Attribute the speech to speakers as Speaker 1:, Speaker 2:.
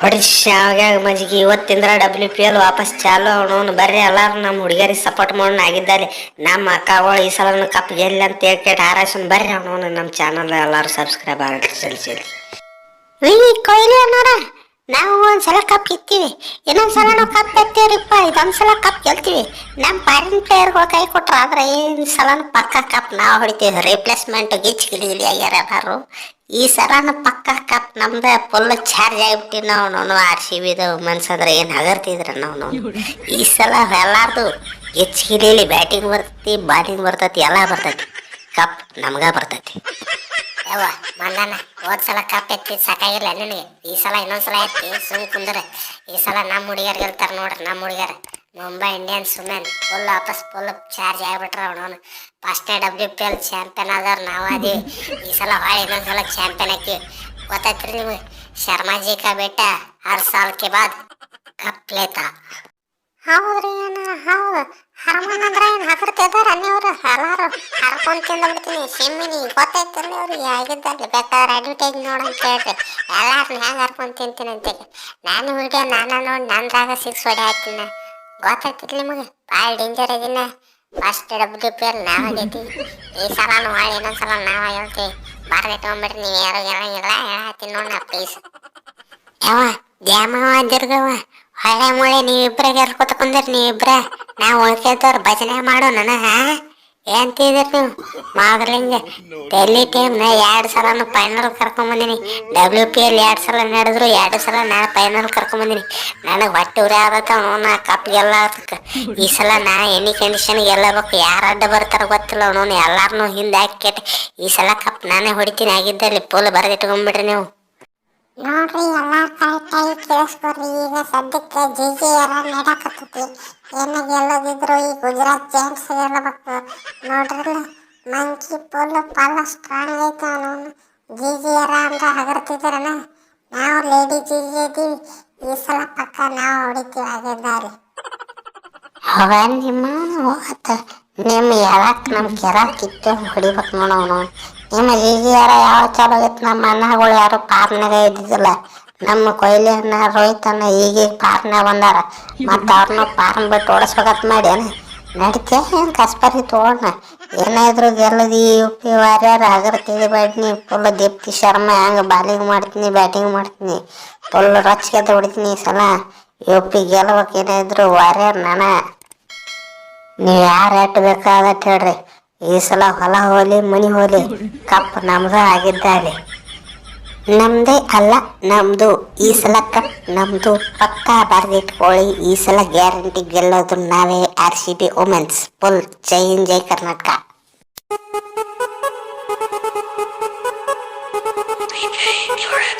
Speaker 1: ಹೊಡಿ ಶಾವ್ಯಾಗ ಮಜ್ಗಿ ಇವತ್ತಿಂದ್ರ ಡಬ್ಲ್ಯೂ ಪಿ ಎಲ್ ವಾಪಸ್ ಚಾಲು ಅವನು ಬರ್ರಿ, ಎಲ್ಲಾರು ನಮ್ಮ ಹುಡುಗಿಯರಿಗೆ ಸಪೋರ್ಟ್ ಮಾಡೋಣ, ಆಗಿದ್ದಾರೆ. ನಮ್ಮ ಅಕ್ಕಗಳು ಈ ಸಲ ಕಪ್ ಗೆಲ್ಲಿ ಅಂತ ಹೇಳ್ಕೇಟ್ ಹಾರೈಸೋನ್ ಬರ್ರಿ ಅವನು ನಮ್ಮ ಚಾನಲ್ ಎಲ್ಲರೂ ಸಬ್ಸ್ಕ್ರೈಬ್ ಆಗಲಿ ಈ ಕೊಯ್ಲಿ ಅನ್ನೋರ ನಾವು ಒಂದ್ಸಲ ಕಪ್ ಗೆತ್ತೀವಿ ಇನ್ನೊಂದ್ಸಲ ನಾವು ಕಪ್ ಎತ್ತೀವ್ರಿಪ್ಪ, ಇದೊಂದ್ಸಲ ಕಪ್ ಗೆಲ್ತೀವಿ. ನಮ್ಮ ಫಾರಿನ್ ಪ್ಲೇಯರ್ಗಳು ಕೈ ಕೊಟ್ರ, ಆದ್ರೆ ಈ ಸಲ ಪಕ್ಕ ಕಪ್ ನಾವು ಹೊಡಿತೀವಿ ರಿಪ್ಲೇಸ್ಮೆಂಟ್ ಗಿಚ್ ಗಿಲಿ ಗಿಲಿ ಆಗ್ಯಾರ ಈ ಸಲನ ಪಕ್ಕ ಕಪ್ ನಮ್ದು ಫುಲ್ ಚಾರ್ಜ್ ಆಗಿಬಿಟ್ಟು ನಾವು ನಾವು ಆರ್ ಸಿ ಬಿದು ಮನ್ಸಂದ್ರೆ ಏನು ಹಗರ್ತಿದ್ರ ನಾವು ಈ ಸಲ ಎಲ್ಲಾರ್ದು ಗಿಚ್ ಬ್ಯಾಟಿಂಗ್ ಬರ್ತೈತಿ ಬಾಲಿಂಗ್ ಬರ್ತೈತಿ, ಎಲ್ಲ ಬರ್ತೈತಿ. ಕಪ್ ನಮ್ಗೆ ಬರ್ತೈತಿ. ಯವ್ವ ಮಂದಣ್ಣ ಹೋದ ಸಲ ಕಪ್ ಎತ್ತಿ ಸಾಕಾಗಿಲ್ಲ ನಿನಗೆ. ಈ ಸಲ ಇನ್ನೊಂದ್ಸಲ ಎತ್ತಿ ಸುಮ್ ಕುಂದ್ರೆ. ಈ ಸಲ ನಮ್ಮ ಹುಡುಗಿಯರ್ಗೆ ಇರ್ತಾರೆ ನೋಡ್ರಿ ನಮ್ಮ ಹುಡುಗಿಯರ್. ಮುಂಬೈ ಇಂಡಿಯನ್ಸ್ ವುಮೆನ್ ಫುಲ್ ವಾಪಸ್ ಫುಲ್ ಚಾರ್ಜ್ ಆಗ್ಬಿಟ್ರ ಅವನು. ಫಸ್ಟೇ ಡಬ್ಲ್ಯೂ ಪಿ ಎಲ್ ಚಾಂಪಿಯನ್ ಆದವ್ರ ನಾವು ಈ ಸಲ ಹೊಳೆ ಇನ್ನೊಂದ್ಸಲ ಚಾಂಪಿಯನ್ ಹಾಕಿ ಗೊತ್ತಾಯ್ತು ನಿಮಗೆ? ಶರ್ಮಾಜಿ ಕಾ ಬೇಟ ಹರ್ ಸಾಲ್ ಕೆ ಬಾದ್. ಕಪ್ ಲೇತಾ. ಹೌದ್ರಿ ಅಣ್ಣ, ಹೌದು. ಹರಮನ್ ಅಂದ್ರೆ ಏನು ಹಗರ್ತಿದಾರ ನೀವು ಎಲ್ಲಾರು ಹರ್ಕೊಂಡ್ ತಿಂದ್ಬಿಡ್ತೀನಿ. ಸಿಮ್ಮಿನಿ ಗೊತ್ತೈತಿಲ್ಲ ಅವ್ರಿಗೆ ಆಗಿದ್ದಲ್ಲಿ ಬೇಕಾದ್ರೆ ಅಡ್ವರ್ಟೈಸ್ ನೋಡಂತ ಹೇಳ್ರಿ. ಎಲ್ಲಾರು ಹೆಂಗೆ ಹರ್ಕೊಂಡ್ ತಿಂತೀನಿ ಅಂತ ನಾನು ವಿಡಿಯೋ ನಾನು ನೋಡಿ ನಂದಾಗ ಸಿಕ್ಸ್ ಹೊಡೆ ಹಾಕ್ತೀನಿ. ಗೊತ್ತೈತಿಲ್ಲ ನಿಮಗೆ? ಭಾಳ ಡೇಂಜರ್ ಇದೀನ ಫಸ್ಟ್ ಡಬ್ಲ್ಯೂ ಪಿ ಎಲ್ ನಾವಾಗೈತಿ ಈ ಸಲ ಮಾಡಿ ಇನ್ನೊಂದ್ಸಲ ನಾವು ಹೇಳ್ತೀವಿ ಬಾರ್ದೆ ತೊಗೊಂಬಿಡ್ರಿ ನೀವು ಯಾರು ಹೇಳಂಗಿಲ್ಲ ಹೇಳತ್ತೀನಿ ನಾ ಪ್ಲೀಸ್ ಯಾವ ದ್ಯಾಮವ ದುರ್ಗವ ಹೊಳೆ ಮುಳೆ, ನೀವಿಬ್ರೆ ಗೆಲ್ಕೋತ ಕುಂದಿರಿ, ನೀವಿಬ್ರೆ. ನಾವು ಉಳ್ಕೆದವ್ರು ಭಜನೆ ಮಾಡೋಣ ಹಾ? ಏನಂತಿದ್ರಿ ನೀವು? ಮಾದ್ರಂಗೆ ಡೆಲ್ಲಿ ಟೀಮ್ನ ಎರಡು ಸಲ ಫೈನಲ್ ಕರ್ಕೊಂಬಂದಿನಿ ಡಬ್ಲ್ಯೂ ಪಿ ಎಲ್ ಎರಡು ಸಲ ನಡೆದ್ರು, ಎರಡು ಸಲ ನಾನು ಫೈನಲ್ ಕರ್ಕೊಂಬಂದಿನಿ ನನಗೆ ಹೊಟ್ಟೆ ಉರಿ ಆಗತ್ತ ನಾ ಕಪ್ ಗೆಲ್ಲಕ್ಕೆ ಈ ಸಲ ನಾ ಎನಿ ಕಂಡೀಷನ್ ಗೆಲ್ಲಬೇಕು. ಯಾರು ಅಡ್ಡ ಬರ್ತಾರ ಗೊತ್ತಿಲ್ಲ ಅವನು ಎಲ್ಲಾರನು ಹಿಂದೆ ಹಾಕಿ ಈ ಸಲ ಕಪ್ ನಾನೇ ಹೊಡಿತೀನಿ, ಆಗಿದ್ದಲ್ಲಿ ಪೋಲ್ ಬರೆದಿಟ್ಕೊಂಡ್ಬಿಡ್ರಿ ನೀವು.
Speaker 2: ನೋಡ್ರಿ, ಎಲ್ಲ ಕರೆಕ್ಟಾಗಿ ಕೇಳಿಸ್ಕೊಡ್ರಿ. ಈಗ ಸದ್ಯಕ್ಕೆ ಜಿ ಜಿ ಎಲ್ಲ ನಡಕತ್ತೈತಿ ಏನು ಗೆಲ್ಲೋದಿದ್ರು ಈ ಗುಜರಾತ್ ಜೈಂಟ್ಸ್ ಗೆಲ್ಲಬೇಕು ನೋಡ್ರಲ್ಲ ಮಂಕಿ ಪುಲ್ ಪಾಲ ಸ್ಟ್ರಾಂಗ್ ಐತೆ ಅವನು. ಜಿ ಜಿ ಎರ ಅಂದ್ರೆ ಹಗರ್ತಿದ್ದಾರನ ನಾವು ಲೇಡಿ ಜಿ ಜಿ ಇದೀವಿ. ಈ ಸಲ ಪಕ್ಕ ನಾವು ಹೊಡಿತೀವಿ ಆಗಿದ್ದಾರೆ
Speaker 1: ಅವ ನಿಮ್ಮ ಹೋಗತ್ತ ನಿಮ್ಮ ಯಾವಾಗ ನಮ್ಮ ಕೆರ ಕಿತ್ತೆ ಹೊಡಿಬೇಕು ನೋಡವನು ನಿಮ್ಮ ಯಾರ ಯಾವ ಚಾಲು ಆಗೈತೆ ನಮ್ಮ ಅನ್ನಗಳು ಯಾರು ಪಾರ್ನಾಗ ಇದ್ದಿದ್ದಿಲ್ಲ. ನಮ್ಮ ಕೊಯ್ಲಿ ಅನ್ನ ರೋಹಿತ್ ಅನ್ನ ಈಗೀಗ ಪಾರ್ನಾಗ ಬಂದಾರ. ಮತ್ತು ಅವ್ರನ್ನ ಪಾರ್ನ್ ಬಿಟ್ಟು ಓಡಿಸ್ಬೇಕತ್ ಮಾಡಿ ಏನ ನಡಿತೆ ಏನು ಕಸ್ಪರಿ ತೊಗೊಳ್ನ ಏನಾದ್ರು ಗೆಲ್ಲದಿ, ಯು ಪಿ ವಾರ್ಯಾರ ಹಗರ್ ಬ್ಯಾಟ್ನಿ ಫುಲ್ ದೀಪ್ತಿ ಶರ್ಮಾ ಹೆಂಗೆ ಬಾಲಿಂಗ್ ಮಾಡ್ತೀನಿ ಬ್ಯಾಟಿಂಗ್ ಮಾಡ್ತೀನಿ ಫುಲ್ ರೊಚ್ಗೆದ್ದು ಹೊಡಿತೀನಿ ಈ ಸಲ. ಯು ಪಿ ಗೆಲ್ಬೇಕು ಏನಾದ್ರು ವಾರ್ಯಾರ ನಾನ. ನೀವು ಯಾರು ಎಟ್ಟು ಬೇಕಾಗತ್ತೆ ಹೇಳ್ರಿ. ಈ ಸಲ ಹೊಲ ಹೋಲಿ, ಮನಿ ಹೋಲಿ ಕಪ್ ನಮ್ದು ಆಗಿದ್ದಾರೆ ನಮ್ದೇ ಅಲ್ಲ, ನಮ್ದು. ಈ ಸಲ ಕಪ್ ನಮ್ದು. ಪಕ್ಕ ಬರ್ದಿಟ್ಕೊಳ್ಳಿ ಈ ಸಲ ಗ್ಯಾರಂಟಿ ಗೆಲ್ಲೋದು ನಾವೇ R C B women's full ಜೈ ಜೈ ಕರ್ನಾಟಕ.